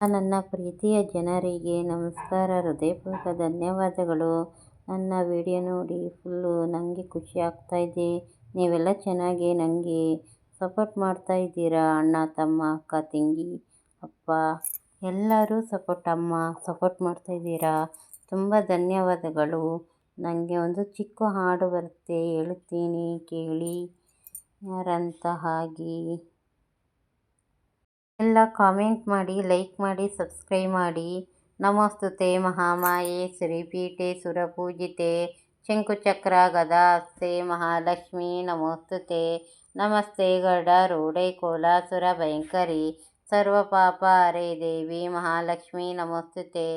ನನ್ನ ಪ್ರೀತಿಯ ಜನರಿಗೆ ನಮಸ್ಕಾರ. ಹೃದಯಪೂರ್ವಕ ಧನ್ಯವಾದಗಳು. ನನ್ನ ವಿಡಿಯೋ ನೋಡಿ ಫುಲ್ಲು ನನಗೆ ಖುಷಿ ಆಗ್ತಾಯಿದೆ ನೀವೆಲ್ಲ ಚೆನ್ನಾಗಿ ನನಗೆ ಸಪೋರ್ಟ್ ಮಾಡ್ತಾ ಇದ್ದೀರಾ? ಅಣ್ಣ, ತಮ್ಮ, ಅಕ್ಕ, ತಂಗಿ, ಅಪ್ಪ, ಎಲ್ಲರೂ ಸಪೋರ್ಟ್, ಅಮ್ಮ, ಸಪೋರ್ಟ್ ಮಾಡ್ತಾ ಇದ್ದೀರಾ? ತುಂಬ ಧನ್ಯವಾದಗಳು. ನನಗೆ ಒಂದು ಚಿಕ್ಕ ಹಾಡು ಬರುತ್ತೆ. ಹೇಳುತ್ತೀನಿ ಕೇಳಿ. ಯಾರಂತ ಹಾಗೆ. ಎಲ್ಲ ಕಾಮೆಂಟ್ ಮಾಡಿ ಲೈಕ್ ಮಾಡಿ ಸಬ್ಸ್ಕ್ರೈಬ್ ಮಾಡಿ ನಮೋಸ್ತುತೆ ಮಹಾಮಾಯೆ ಶ್ರೀಪೀಠೆ ಸುರಪೂಜಿತೆ ಶಂಕುಚಕ್ರ ಗದಾಸ್ತೆ ಮಹಾಲಕ್ಷ್ಮಿ ನಮೋಸ್ತುತೆ ನಮಸ್ತೆ ಗರುಡಾರೂಢೆ ಕೋಲಾಸುರ ಭಯಂಕರಿ ಸರ್ವಪಾಪ ಹರೇ ದೇವಿ ಮಹಾಲಕ್ಷ್ಮಿ ನಮೋಸ್ತುತೆ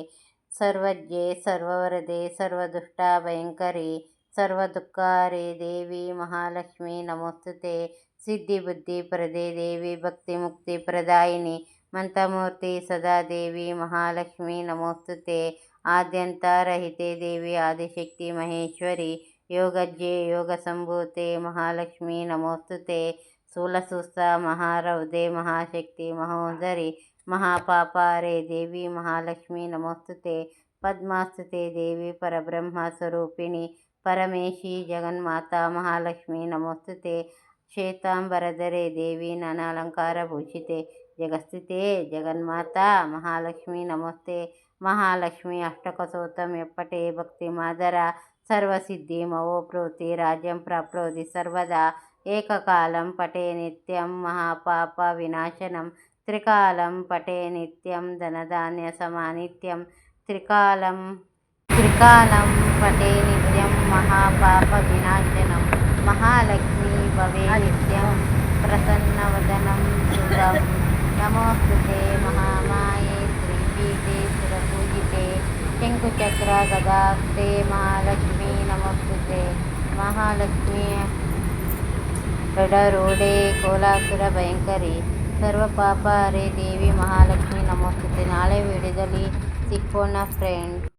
ಸರ್ವಜ್ಞೆ ಸರ್ವವರದೆ ಸರ್ವದುಷ್ಟ ಭಯಂಕರಿ ಸರ್ವದುಃಖಹರೇ ದೇವಿ ಮಹಾಲಕ್ಷ್ಮಿ ನಮೋಸ್ತುತೆ సిద్ధి బుద్ధి ప్రదే దేవి భక్తి ముక్తి ప్రదాయిని మంతమూర్తి సదాదేవి మహాలక్ష్మి నమోస్తుతే ఆద్యంతరహితే దేవి ఆదిశక్తి మహేశ్వరి యోగజ్జే యోగ సంభూతే మహాలక్ష్మి నమోస్తుతే స్థూలసూస్త మహారౌదే మహాశక్తి మహోదరి మహాపాపారే దేవి మహాలక్ష్మి నమోస్తుతే పద్మాస్తుతే దేవి పరబ్రహ్మ స్వరూపిణి పరమేశి జగన్మాత మహాలక్ష్మి నమోస్తుతే ಶ್ವೇತಾಂಬರಧರೆ ದೇವಿ ನಾನಾ ಅಲಂಕಾರ ಭೂಷಿತೆ ಜಗಸ್ಥಿತೆ ಜಗನ್ಮಾತಾ ಮಹಾಲಕ್ಷ್ಮಿ ನಮೋಸ್ತೆ ಮಹಾಲಕ್ಷ್ಮಿ ಅಷ್ಟಕಸೋತ್ತಮ ಪಟೇ ಭಕ್ತಿ ಮಾದರ ಸರ್ವಸಿದ್ಧಿ ಮಹೋಪ್ರೋತಿ ರಾಜ್ಯಂ ಪ್ರಾಪ್ನೋತಿ ಸರ್ವದಾ ಏಕಕಾಲಂ ಪಟೇ ನಿತ್ಯಂ ಮಹಾಪಾಪ ವಿನಾಶನಂ ತ್ರಿಕಾಲಂ ಪಟೇ ನಿತ್ಯಂ ಧನಧಾನ್ಯ ಸಮಾನಿತ್ಯಂ ತ್ರಿಕಾಲಂ ತ್ರಿಕಾಲಂ ಪಟೇ ನಿತ್ಯಂ ಮಹಾಪಾಪ ವಿನಾಶನಂ ಶಂಕುಚಕ್ರ ಗದಾಸ್ತೆ ಮಹಾಲಕ್ಷ್ಮಿ ನಮಸ್ತೆ. ಮಹಾಲಕ್ಷ್ಮಿ ಗಡರೋಡೆ ಕೋಲಾಸುರ ಭಯಂಕರಿ ಸರ್ವ ಪಾಪ ಹರೇ ದೇವಿ ಮಹಾಲಕ್ಷ್ಮಿ ನಮಸ್ತೆ. ನಾಳೆ ವಿಡಿಯೋದಲ್ಲಿ ಸಿಕ್ಕೋಣ ಫ್ರೆಂಡ್